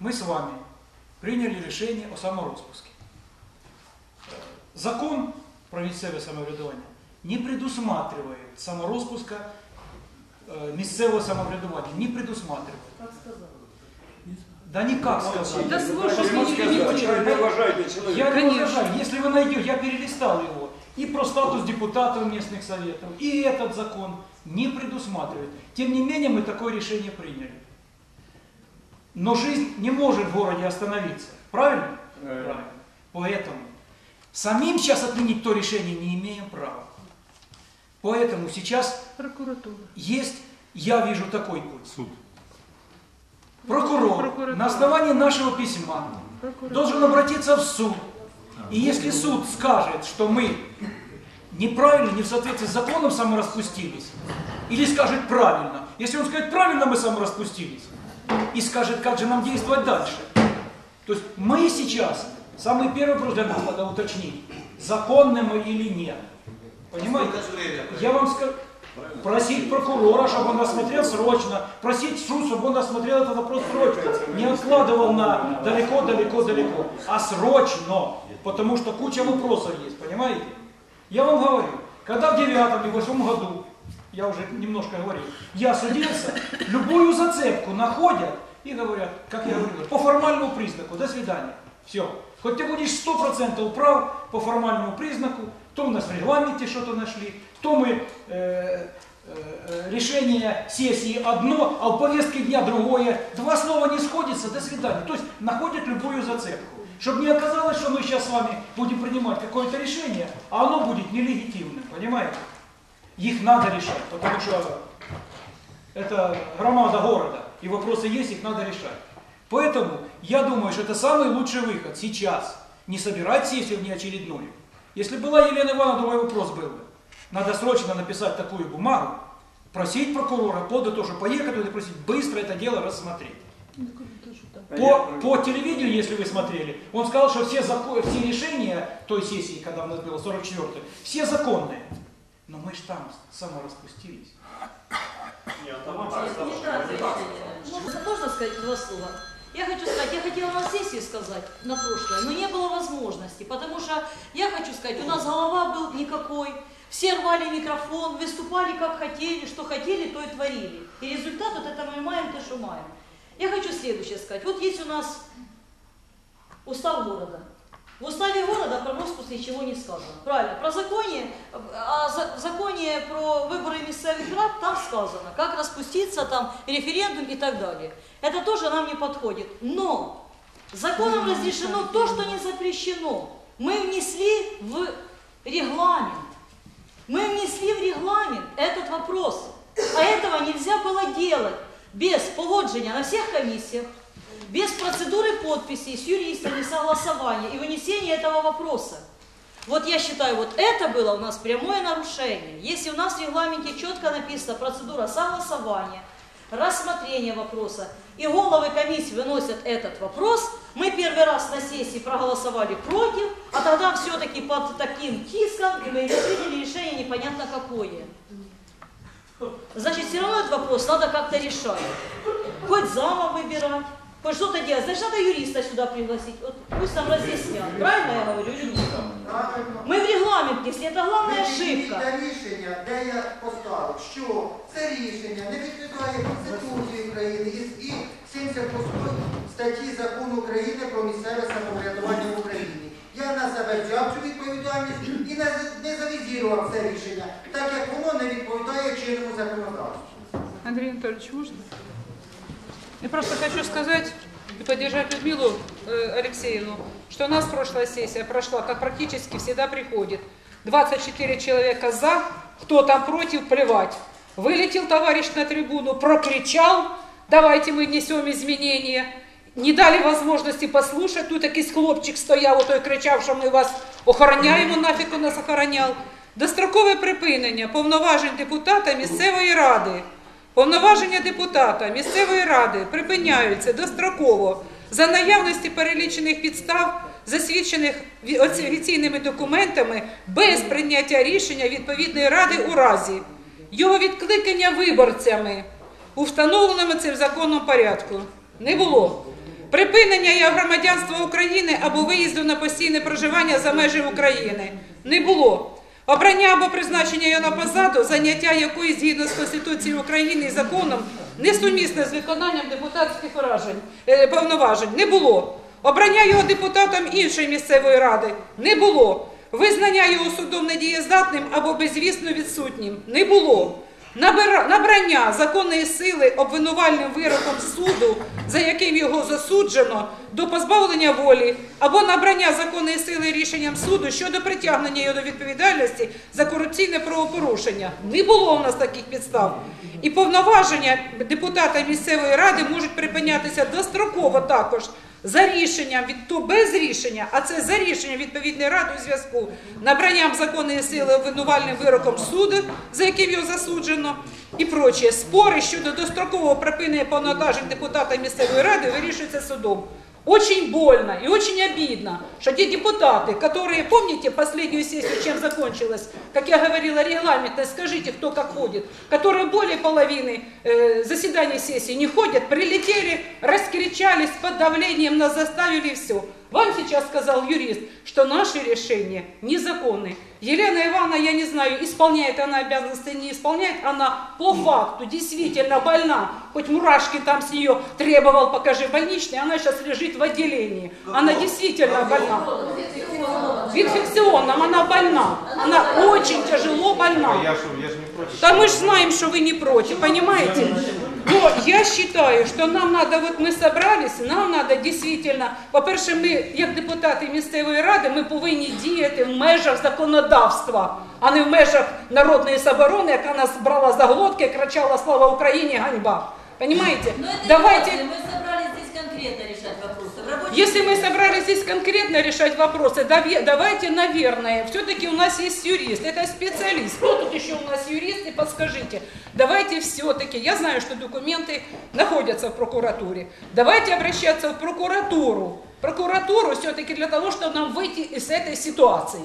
мы с вами приняли решение о самороспуске. Закон про місцеве самоврядування не предусматривает саморозпуска э, місцевого самоврядування, не предусматривает. Как сказал. Да никак сказать. Да слушай, не. Я- Конечно. возражаю. Если вы найдете, я перелистал его, и про статус депутатов местных советов, и этот закон не предусматривает. Тем не менее, мы такое решение приняли. Но жизнь не может в городе остановиться. Правильно? Правильно. Поэтому самим сейчас отменить то решение не имеем права. Поэтому сейчас Прокуратура. есть, я вижу такой путь. Суд. Прокурор Прокуратура. на основании нашего письма Прокуратура. должен обратиться в суд. И если суд скажет, что мы неправильно, не в соответствии с законом самораспустились, или скажет правильно, если он скажет правильно, мы самораспустились, и скажет, как же нам действовать дальше. То есть мы сейчас, самый первый вопрос для нас надо уточнить, законны мы или нет. Понимаете? Я вам скажу, просить прокурора, чтобы он рассмотрел срочно, просить суд, чтобы он рассмотрел этот вопрос срочно, не откладывал на далеко-далеко-далеко, а срочно, потому что куча вопросов есть, понимаете? Я вам говорю, когда в девятом и восьмом году, я уже немножко говорил, я судился, любую зацепку находят и говорят, как я говорил, по формальному признаку, до свидания, все. Хоть ты будешь 100% прав по формальному признаку, то у нас в регламенте что-то нашли, то мы э, э, э, решение сессии одно, а в повестке дня другое. Два слова не сходятся, до свидания. То есть находят любую зацепку. Чтобы не оказалось, что мы сейчас с вами будем принимать какое-то решение, а оно будет нелегитимным, понимаете? Их надо решать, потому что это громада города, и вопросы есть, их надо решать. Поэтому я думаю, что это самый лучший выход сейчас. Не собирать сессию внеочередную. Если была Елена Ивановна, другой вопрос был бы. Надо срочно написать такую бумагу, просить прокурора, до того, что поехать туда и просить быстро это дело рассмотреть. По, по телевидению, если вы смотрели, он сказал, что все, зако- все решения той сессии, когда у нас было 44 все законные. Но мы же там самораспустились. Нет, там Не так, не так. Можно, можно сказать два слова? Я хочу сказать, я хотела на сессии сказать на прошлое, но не было возможности, потому что я хочу сказать, у нас голова был никакой, все рвали микрофон, выступали как хотели, что хотели, то и творили. И результат вот это мы маем, то что маем. Я хочу следующее сказать. Вот есть у нас устав города. В уставе города про распуск ничего не сказано. Правильно. Про законе, а в законе про выборы місцевих рад там сказано, как распуститься, там референдум и так далее. Это тоже нам не подходит. Но законом разрешено то, что не запрещено. Мы внесли в регламент. Мы внесли в регламент этот вопрос. А этого нельзя было делать без погоджения на всех комиссиях, без процедуры подписи с юристами, согласования и вынесения этого вопроса. Вот я считаю, вот это было у нас прямое нарушение. Если у нас в регламенте четко написана процедура согласования, рассмотрения вопроса, и головы комиссии выносят этот вопрос, мы первый раз на сессии проголосовали против, а тогда все-таки под таким тиском, и мы приняли решение непонятно какое. Значит, все равно этот вопрос надо как-то решать. Хоть зама выбирать, хоть что-то делать. Значит, надо юриста сюда пригласить. Вот пусть нам разъяснят. Правильно я говорю или нет? Правильно. Мы в регламент внесли, это главная ошибка. Те рішення, де я поставив, що це рішення не відповідає Конституції України і, і 78 статті Закону України про місцеве самоврядування в Україні. Я на себе взяв цю відповідальність і не, не завізірував це рішення, так як воно не відповідає чинному законодавству. Андрей Анатольевич, можно? Я просто хочу сказать и поддержать Людмилу э, Алексеевну, что у нас прошлая сессия прошла, как практически всегда приходит. 24 человека за, кто там против, плевать. Вылетел товарищ на трибуну, прокричал, давайте мы внесем изменения. Не дали возможности послушать, тут якийсь хлопчик стояв, отой кричав, що ми вас охороняємо, нафіг він нас охороняв. Дострокове припинення повноважень депутата місцевої ради. Повноваження депутата місцевої ради припиняються достроково за наявності перелічених підстав, засвідчених ві- офіційними документами без прийняття рішення відповідної ради у разі його відкликання виборцями у встановленому цим законом порядку. Не було. Припинення його громадянства України або виїзду на постійне проживання за межі України не було. Обрання або призначення його на посаду, заняття якої згідно з Конституцією України і законом несумісне з виконанням депутатських вражень, е, повноважень не було. Обрання його депутатом іншої місцевої ради не було. Визнання його судом недієздатним або безвісно відсутнім не було. Набрання законної сили обвинувальним вироком суду, за яким його засуджено, до позбавлення волі, або набрання законної сили рішенням суду щодо притягнення його до відповідальності за корупційне правопорушення. Не було в нас таких підстав. І повноваження депутата місцевої ради можуть припинятися достроково також за рішенням від то без рішення, а це за рішенням відповідної ради у зв'язку набранням законної сили обвинувальним вироком суду, за яким його засуджено, і прочее. Спори щодо дострокового припинення повноважень депутата місцевої ради вирішуються судом. Очень больно и очень обидно, что те депутаты, которые, помните последнюю сессию, чем закончилась, как я говорила, регламентно, скажите, кто как ходит, которые более половины э, заседаний сессии не ходят, прилетели, раскричались под давлением, нас заставили все. Вам сейчас сказал юрист, что наши решения незаконны. Елена Ивановна, я не знаю, исполняет она обязанности, не исполняет, она по факту действительно больна. Хоть мурашки там с нее требовал, покажи больничный, она сейчас лежит в отделении. Она действительно больна. В инфекционном она больна. Она очень тяжело больна. Против. Да мы же знаем, что вы не против, понимаете? Но я считаю, что нам надо, вот ми собрались, нам надо дійсно, по-перше, ми, як депутати місцевої ради, ми повинні діяти в межах законодавства, а не в межах народної соборони, яка нас брала за глотки, кричала «Слава Україні! Ганьба!» Понимаете? Но это Давайте... не важно, мы собрались здесь конкретно решать вопросы. Если мы собрались здесь конкретно решать вопросы, давайте, наверное, все-таки у нас есть юрист, это специалист. Кто тут еще у нас юрист, и подскажите, давайте все-таки, я знаю, что документы находятся в прокуратуре, давайте обращаться в прокуратуру, прокуратуру все-таки для того, чтобы нам выйти из этой ситуации.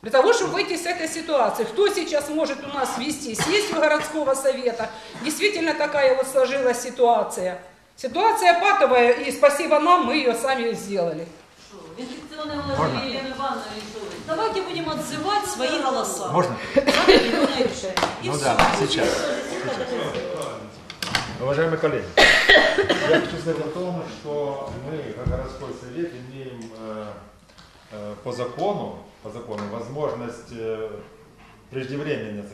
Для того, чтобы выйти из этой ситуации, кто сейчас может у нас вести сессию городского совета? Действительно такая вот сложилась ситуация. Ситуация патовая, и спасибо нам, мы ее сами сделали. Решилась. Давайте будем отзывать свои голоса. Можно? И Ну все. да, сейчас. Уважаемые коллеги, я хочу сказать о том, что мы, как городской совет, имеем э, э, по закону, по закону возможность э, преждевременно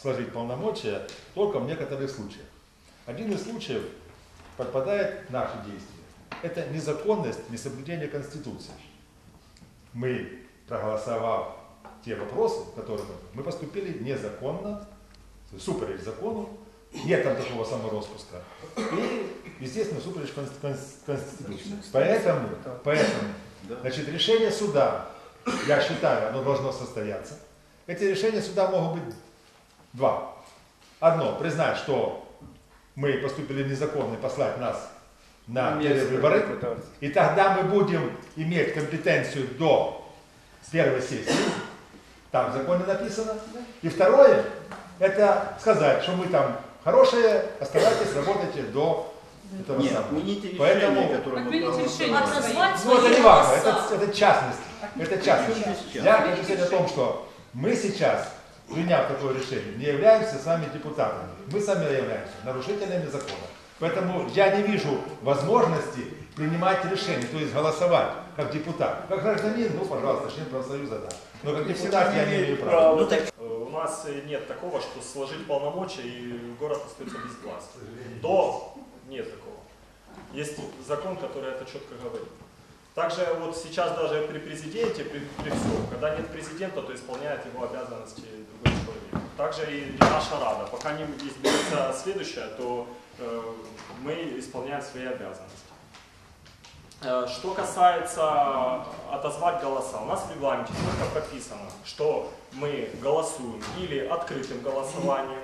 сложить полномочия только в некоторых случаях. Один из случаев подпадает наши действия. Это незаконность, несоблюдение Конституции. Мы, проголосовав те вопросы, которые мы, мы поступили незаконно, суперечь закону, нет там такого самороспуска. И, естественно, конс- Конституции. Поэтому, поэтому, значит, решение суда, я считаю, оно должно состояться. Эти решения суда могут быть два. Одно, признать, что мы поступили незаконно и послать нас на перевыборы. И тогда мы будем иметь компетенцию до первой сессии. Там в законе написано. И второе, это сказать, что мы там хорошие, оставайтесь, работайте до этого Нет, самого. отмените решение, Поэтому, которое мы решение. Ну это не важно, это, это частность. Это частность. Я хочу сказать о том, что мы сейчас, приняв такое решение, не являемся с вами депутатами. Мы сами являемся нарушителями закона. Поэтому я не вижу возможности принимать решение, то есть голосовать как депутат. Как гражданин, ну, пожалуйста, член профсоюза, да. Но как депутат я не имею права. Ну, так, э, у нас нет такого, что сложить полномочия и город остается без глаз. До нет такого. Есть закон, который это четко говорит. Также вот сейчас даже при президенте, при, при всем, когда нет президента, то исполняет его обязанности другой человек. Также и наша Рада. Пока не изберется следующая, то э, мы исполняем свои обязанности. Э, Что касается отозвать голоса, у нас в регламенте четко прописано, что мы голосуем или открытым голосованием,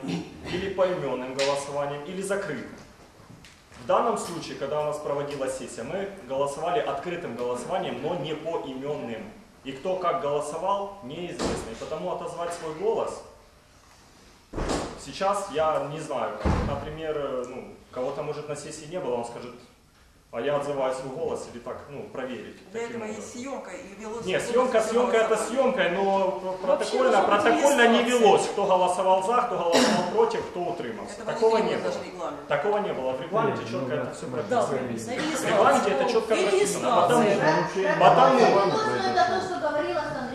или поименным голосованием, или закрытым. В данном случае, когда у нас проводилась сессия, мы голосовали открытым голосованием, но не по именным. И кто как голосовал, неизвестно. И потому отозвать свой голос сейчас я не знаю. Например, э, ну, кого-то может на сессии не было, он скажет, А я отзываюсь в голос или так, ну, проверить. Для таким этого образом. есть съемка и велось. Не, съемка, съемка это съемкой, но протокольно, должна быть протокольно не велось, кто голосовал за, кто голосовал против, кто утримался. Этого Такого не нет было. Такого не было. В регламенте четко это все прописано. В регламенте это четко И прописано. Потому, потому, это то, что Анатольевич.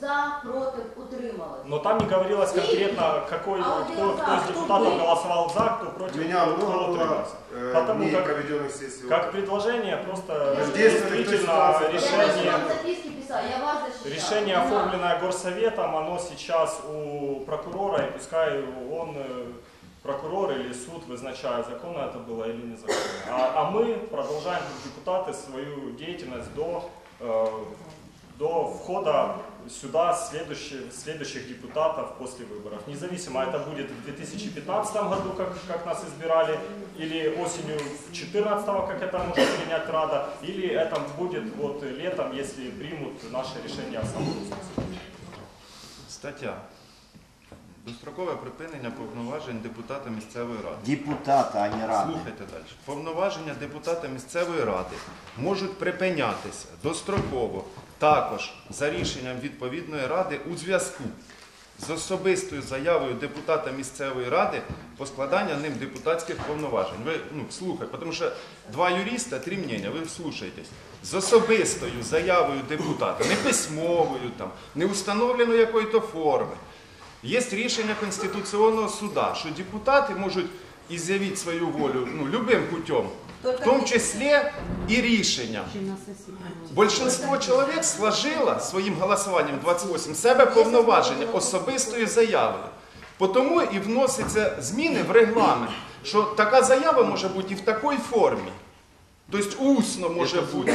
За, против, утрималось. но там не говорилось конкретно, какой, А кто, кто за, из кто депутатов голосовал за, кто против, меня кто много было утримался. э, Потому как- проведенных сессий. Как предложение, просто действительно решение... Решение, Не оформленное горсоветом, оно сейчас у прокурора, и пускай он, э, прокурор или суд, вызначает, законно это было или незаконно. А, а мы продолжаем, как депутаты, свою деятельность до, э, до входа сюда следующих, следующих депутатов после выборов. Независимо, это будет в 2015 году, как, как нас избирали, или осенью 2014, как это может принять Рада, или это будет вот летом, если примут наше решение о саморусности. Стаття. Дострокове припинення повноважень депутата місцевої ради. Депутата, а не ради. Слухайте далі. Повноваження депутата місцевої ради можуть припинятися достроково також за рішенням відповідної ради у зв'язку з особистою заявою депутата місцевої ради по складанню ним депутатських повноважень. Ви ну, слухайте, тому що два юриста, три мнення, ви слухайтесь. З особистою заявою депутата, не письмовою, там, не установленою якої-то форми. Є рішення Конституційного суда, що депутати можуть із'явити свою волю ну, любим путем, в тому числі і рішенням. Большинство чоловік сложило своїм голосуванням 28 себе повноваження особистою заявою. Тому і вносяться зміни в регламент, що така заява може бути і в такій формі. Тобто усно може бути.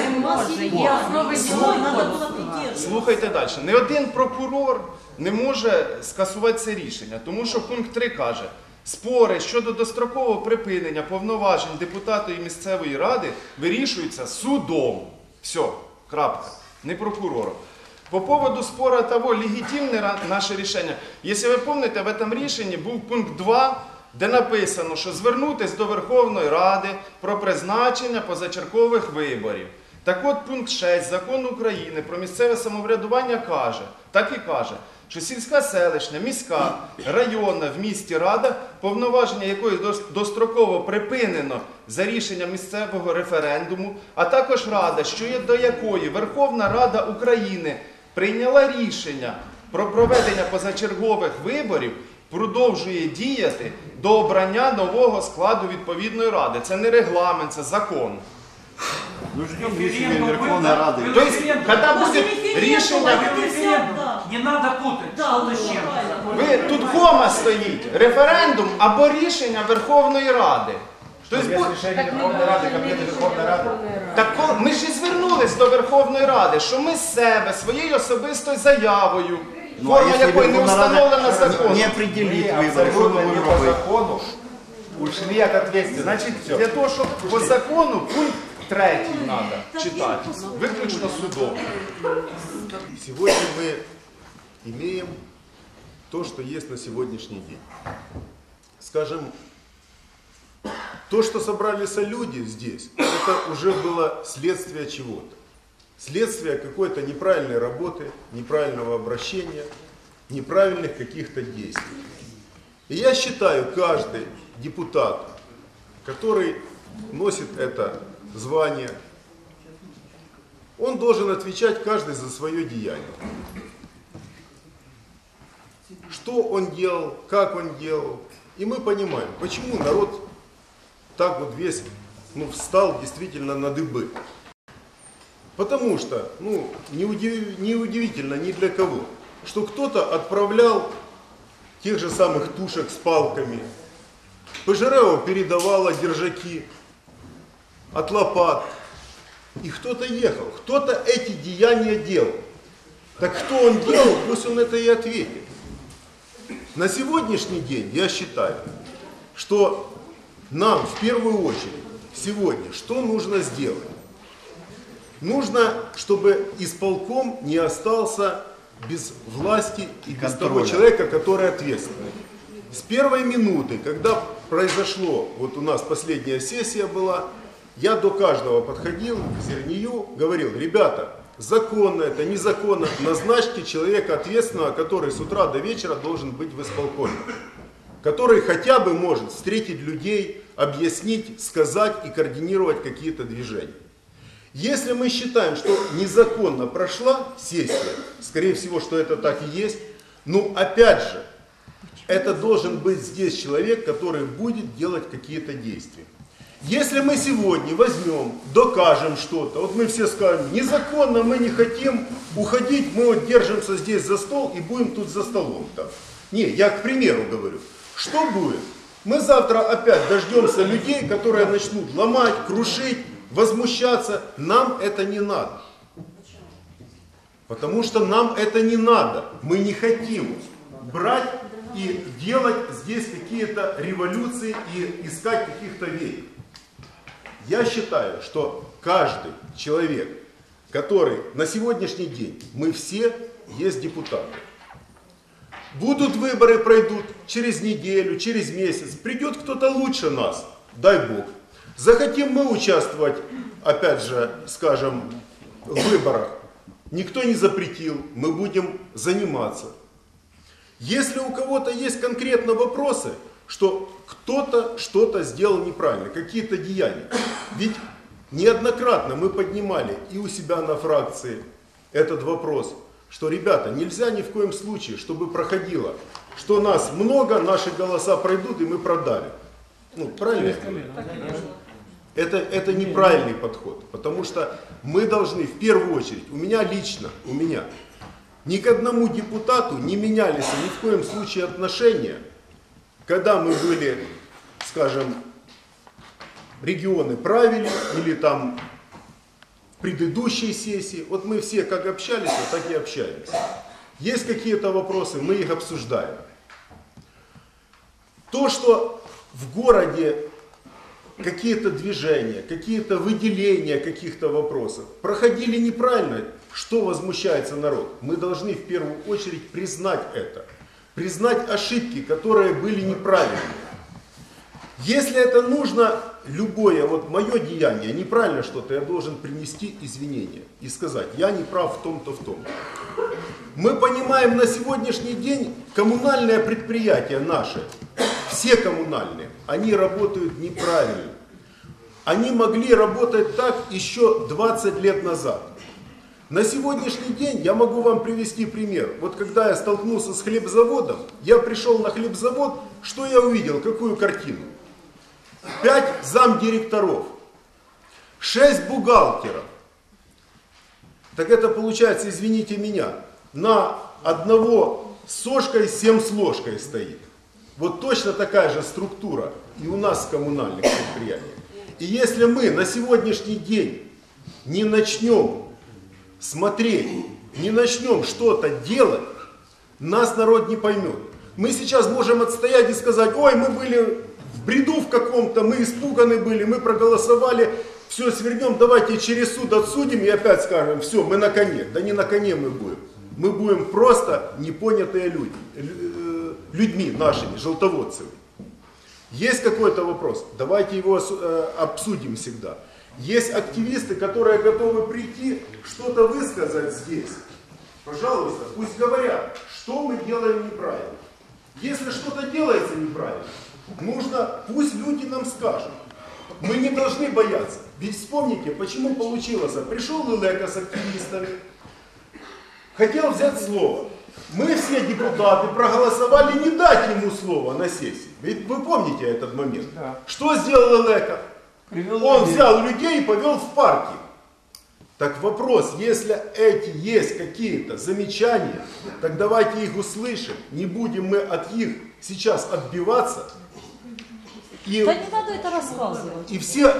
Слухайте далі. Не один прокурор не може скасувати це рішення, тому що пункт 3 каже, спори щодо дострокового припинення повноважень депутата і місцевої ради вирішуються судом. Все, крапка, не прокурором. По поводу спора того, легитимне ра- наше рішення. Якщо ви пам'ятаєте, в этом рішенні був пункт 2, де написано, що звернутися до Верховної Ради про призначення позачергових виборів. Так от пункт 6 закону України про місцеве самоврядування каже, так і каже, що сільська селищна, міська, районна в місті рада, повноваження якої достроково припинено за рішенням місцевого референдуму, а також рада, що є до якої Верховна Рада України прийняла рішення про проведення позачергових виборів, продовжує діяти до обрання нового складу відповідної ради. Це не регламент, це закон. Ну ждем решения Референдум был, Верховной да? Рады. Был То есть, референдум. когда После будет референдума решение, Был референдум. Да. Не надо путать. Да, что-то ну, с чем-то. правильно. ви тут кома стоїть, референдум або рішення Верховної Ради. Тобто, Есть бу- решение Верховной Рады, Комитета Верховной Рады. так ко- ми ж і звернулись до Верховної Ради, що ми з себе своєю особистою заявою, Ну, а форма если якої не Верховная встановлена Рада законом. не определит Мы выборы, что мы абсолютно не будем по делать? закону ушли от ответственности. Значить, Всё. для того, щоб по закону пункт третій треба читати, виключно судом. Сегодня мы имеем то, что есть на сегодняшний день. Скажем, то, что собрались люди здесь, это уже было следствие чего-то. Следствие какой-то неправильной работы, неправильного обращения, неправильных каких-то действий. И я считаю, каждый депутат, который носит это звание, он должен отвечать каждый за свое деяние. Что он делал, как он делал. И мы понимаем, почему народ так вот весь ну, встал действительно на дыбы. Потому что, ну, неудив- неудивительно ни для кого, что кто-то отправлял тех же самых тушек с палками, Пожирева передавала держаки от лопат, и кто-то ехал, кто-то эти деяния делал. Так кто он делал, пусть он это и ответит. На сегодняшний день я считаю, что нам в первую очередь сегодня что нужно сделать? Нужно, чтобы исполком не остался без власти и без того контроля. человека, который ответственный. С первой минуты, когда произошло, вот у нас последняя сессия была, я до каждого подходил, к Зернию, говорил, ребята, законно это, незаконно, назначьте человека ответственного, который с утра до вечера должен быть в исполкоме. Который хотя бы может встретить людей, объяснить, сказать и координировать какие-то движения. Если мы считаем, что незаконно прошла сессия, скорее всего, что это так и есть, ну опять же, это должен быть здесь человек, который будет делать какие-то действия. Если мы сегодня возьмем, докажем что-то, вот мы все скажем, незаконно мы не хотим уходить, мы вот держимся здесь за стол и будем тут за столом. Там. Не, я к примеру говорю. Что будет? Мы завтра опять дождемся людей, которые начнут ломать, крушить, возмущаться. Нам это не надо. Потому что нам это не надо. Мы не хотим брать и делать здесь какие-то революции и искать каких-то веек. Я считаю, что каждый человек, который на сегодняшний день, мы все есть депутаты. Будут выборы, пройдут через неделю, через месяц. Придет кто-то лучше нас, дай Бог. Захотим мы участвовать, опять же, скажем, в выборах. Никто не запретил, мы будем заниматься. Если у кого-то есть конкретно вопросы, что кто-то что-то сделал неправильно, какие-то деяния. Ведь неоднократно мы поднимали и у себя на фракции этот вопрос, что, ребята, нельзя ни в коем случае, чтобы проходило, что нас много, наши голоса пройдут и мы продали. Ну, правильно? Это, это неправильный подход, потому что мы должны в первую очередь, у меня лично, у меня, ни к одному депутату не менялись ни в коем случае отношения, когда мы были, скажем, регионы правили или там предыдущей сессии, вот мы все как общались, вот так и общаемся. Есть какие-то вопросы, мы их обсуждаем. То, что в городе какие-то движения, какие-то выделения каких-то вопросов проходили неправильно, что возмущается народ? Мы должны в первую очередь признать это. Признать ошибки, которые были неправильными. Если это нужно, любое вот мое деяние, неправильно что-то, я должен принести извинения и сказать, я не прав в том-то, в том. Мы понимаем на сегодняшний день коммунальное предприятие наше, все коммунальные, они работают неправильно. Они могли работать так еще 20 лет назад. На сегодняшний день я могу вам привести пример. Вот когда я столкнулся с хлебзаводом, я пришел на хлебзавод, что я увидел, какую картину? Пять замдиректоров, шесть бухгалтеров. Так это получается, извините меня, на одного сошкой семь с ложкой стоит. Вот точно такая же структура и у нас в коммунальных предприятиях. И если мы на сегодняшний день не начнем смотреть, не начнем что-то делать, нас народ не поймет. Мы сейчас можем отстоять и сказать, ой, мы были в бреду в каком-то, мы испуганы были, мы проголосовали, все свернем, давайте через суд отсудим и опять скажем, все, мы на коне. Да не на коне мы будем. Мы будем просто непонятые люди, э, людьми нашими, желтоводцами. Есть какой-то вопрос, давайте его э, обсудим всегда. Есть активисты, которые готовы прийти, что-то высказать здесь. Пожалуйста, пусть говорят, что мы делаем неправильно. Если что-то делается неправильно, нужно, пусть люди нам скажут. Мы не должны бояться. Ведь вспомните, почему получилось. Пришел Лелека с активистами, хотел взять слово. Мы все депутаты проголосовали не дать ему слово на сессии. Ведь вы помните этот момент. Что сделал Лелека? Он взял людей и повел в парки. Так вопрос, если эти есть какие-то замечания, так давайте их услышим. Не будем мы от них сейчас отбиваться. И, Да не надо это рассказывать. и все,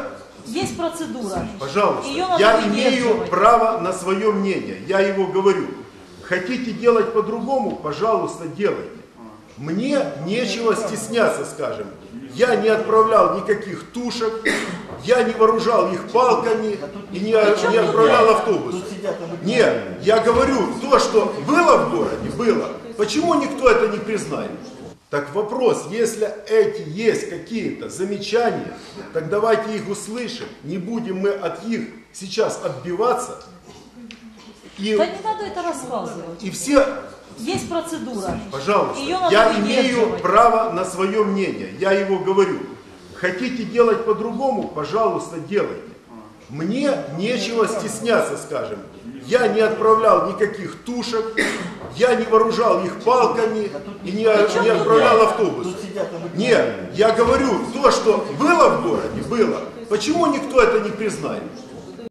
Есть процедура. пожалуйста, Ее я имею право на свое мнение. Я его говорю. Хотите делать по-другому, пожалуйста, делайте. Мне нечего стесняться, скажем. Я не отправлял никаких тушек, я не вооружал их палками и не, не отправлял автобус. Нет, я говорю, то, что было в городе, было. Почему никто это не признает? Так вопрос, если эти есть какие-то замечания, так давайте их услышим. Не будем мы от них сейчас отбиваться. И, Да не надо это рассказывать. и все, Есть процедура. пожалуйста, я имею право на свое мнение. Я его говорю. Хотите делать по-другому, пожалуйста, делайте. Мне нечего стесняться, скажем. Я не отправлял никаких тушек, я не вооружал их палками и не, не отправлял автобусы. Нет, я говорю, то, что было в городе, было. Почему никто это не признает?